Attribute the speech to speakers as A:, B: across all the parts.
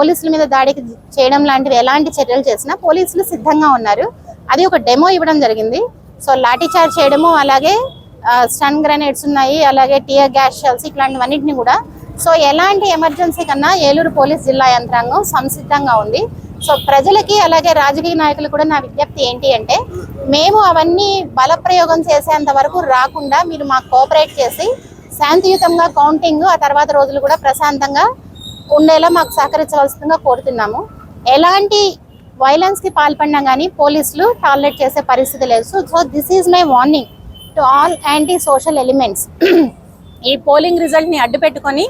A: పోలీసుల మీద దాడికి చేయడం లాంటివి ఎలాంటి చర్యలు చేసినా పోలీసులు సిద్ధంగా ఉన్నారు. అది ఒక డెమో ఇవ్వడం జరిగింది. సో లాఠీ చార్జ్ చేయడము అలాగే స్టన్ గ్రెనేడ్స్ ఉన్నాయి అలాగే టియర్ గ్యాస్ షెల్స్ ఇట్లాంటివన్నింటినీ కూడా. సో ఎలాంటి ఎమర్జెన్సీ కన్నా ఏలూరు పోలీస్ జిల్లా యంత్రాంగం సంసిద్ధంగా ఉంది. సో ప్రజలకి అలాగే రాజకీయ నాయకులు కూడా నా విజ్ఞప్తి ఏంటి అంటే మేము అవన్నీ బలప్రయోగం చేసేంత వరకు రాకుండా మీరు మాకు కోఆపరేట్ చేసి శాంతియుతంగా కౌంటింగ్ ఆ తర్వాత రోజులు కూడా ప్రశాంతంగా ఉండేలా మాకు సహకరించవలసిందిగా కోరుతున్నాము. ఎలాంటి వైలెన్స్కి పాల్పడినా కానీ పోలీసులు టాలరేట్ చేసే పరిస్థితి లేదు. So so this is my warning to all anti social elements ఈ పోలింగ్ రిజల్ట్ని అడ్డు పెట్టుకొని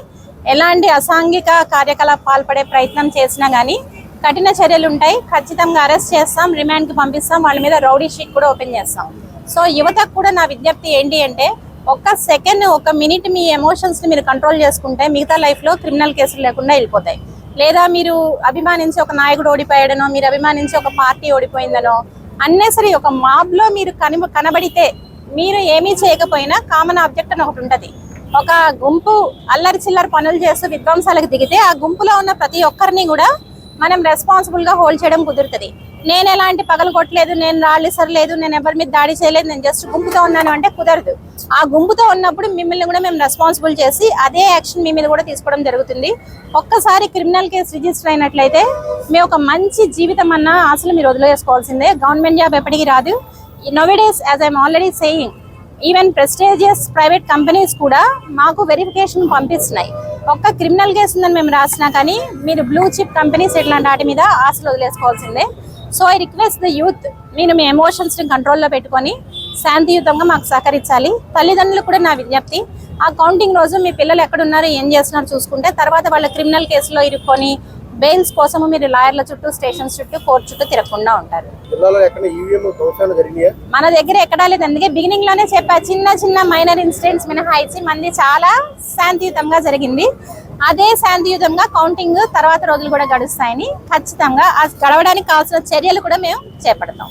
A: ఎలాంటి అసాంఘిక కార్యకలాపాలు పాల్పడే ప్రయత్నం చేసినా కానీ కఠిన చర్యలు ఉంటాయి. ఖచ్చితంగా అరెస్ట్ చేస్తాం రిమాండ్కి పంపిస్తాం వాళ్ళ మీద రౌడీ షీట్ కూడా ఓపెన్ చేస్తాం. సో యువతకు కూడా నా విజ్ఞప్తి ఏంటి అంటే ఒక్క సెకండ్ ఒక మినిట్ మీ ఎమోషన్స్ని మీరు కంట్రోల్ చేసుకుంటే మిగతా లైఫ్లో క్రిమినల్ కేసులు లేకుండా వెళ్ళిపోతాయి. లేదా మీరు అభిమానించి ఒక నాయకుడు ఓడిపోయాడనో మీరు అభిమానించి ఒక పార్టీ ఓడిపోయిందనో అన్నెసరి ఒక మాబ్లో మీరు కని కనబడితే మీరు ఏమీ చేయకపోయినా కామన్ ఆబ్జెక్ట్ అని ఒకటి ఉంటుంది. ఒక గుంపు అల్లరి చిల్లర పనులు చేస్తూ విధ్వంసాలకు దిగితే ఆ గుంపులో ఉన్న ప్రతి ఒక్కరిని కూడా మనం రెస్పాన్సిబుల్గా హోల్డ్ చేయడం కుదురుతుంది. నేను ఎలాంటి పగలు కొట్టలేదు నేను రాళ్ళు ఇసరలేదు నేను ఎవరి మీద దాడి చేయలేదు నేను జస్ట్ గుంపుతో ఉన్నాను అంటే కుదరదు. ఆ గుంపుతో ఉన్నప్పుడు మిమ్మల్ని కూడా మేము రెస్పాన్సిబుల్ చేసి అదే యాక్షన్ మీ మీద కూడా తీసుకోవడం జరుగుతుంది. ఒక్కసారి క్రిమినల్ కేసు రిజిస్టర్ అయినట్లయితే మీ ఒక మంచి జీవితం అన్న ఆశలు మీరు వదిలేసుకోవాల్సిందే. గవర్నమెంట్ జాబ్ ఎప్పటికీ రాదు. Nowadays as I'm already saying even prestigious private companies కూడా మాకు వెరిఫికేషన్ పంపిస్తున్నాయి. ఒక్క క్రిమినల్ కేసు ఉందని మేము రాసినా కానీ మీరు బ్లూ చిప్ కంపెనీస్ ఇట్లాంటి వాటి మీద ఆశలు వదిలేసుకోవాల్సిందే. So I request the youth మీరు మీ ఎమోషన్స్ని కంట్రోల్లో పెట్టుకొని శాంతియుతంగా మాకు సహకరించాలి. తల్లిదండ్రులు కూడా నా విజ్ఞప్తి ఆ కౌంటింగ్ రోజు మీ పిల్లలు ఎక్కడున్నారో ఏం చేస్తున్నారో చూసుకుంటే తర్వాత వాళ్ళ క్రిమినల్ కేసులో ఇరుక్కొని బెయిల్స్ కోసము మీరు లాయర్ల చుట్టూ స్టేషన్స్ చుట్టూ కోర్టు చుట్టూ తిరగకుండా ఉంటారు.
B: జరిగినాయా?
A: మన దగ్గర ఎక్కడా లేదు. అందుకే బిగినింగ్లోనే చెప్పా చిన్న చిన్న మైనర్ ఇన్సిడెంట్స్ మినహాయించి మంది చాలా శాంతియుతంగా జరిగింది. అదే శాంతియుతంగా కౌంటింగ్ తర్వాత రోజులు కూడా గడుస్తాయని ఖచ్చితంగా ఆ గడవడానికి కావాల్సిన చర్యలు కూడా మేము చేపడతాం.